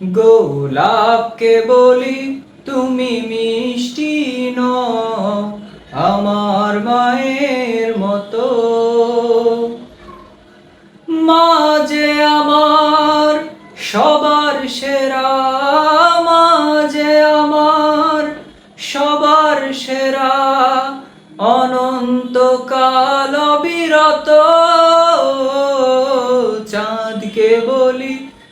গোলাপকে বলি তুমি মিষ্টি নও, আমার মায়ের মতো। মাঝে আমার সবার সেরা, মাঝে আমার সবার সেরা অনন্তকাল বিরত চাঁদকে বলি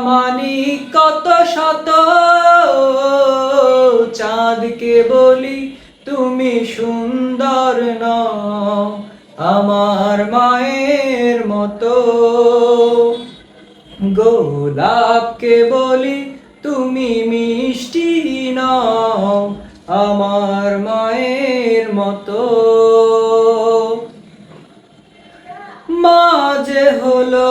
মানি কত শত চাঁদকে বলি, তুমি সুন্দর নও, আমার মায়ের মতো। গোলাপকে বলি, তুমি মিষ্টি নও, আমার মায়ের মতো। মাঝে হলো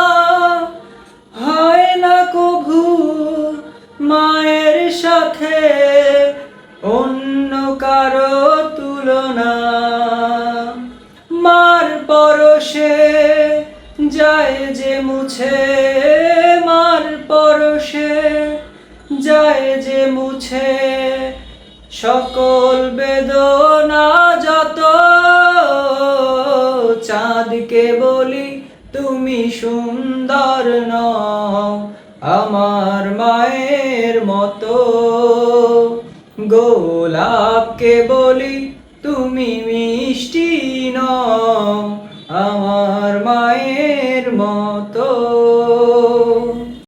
সাথে অন্য কারও তুলনা। মার পরশে যায় যে মুছে, মার পরশে যায় যে মুছে। সকল বেদনা যত, চাঁদকে বলি তুমি সুন্দর নও। আমার মায়ের মতো। গোলাপকে বলি তুমি মিষ্টি আমার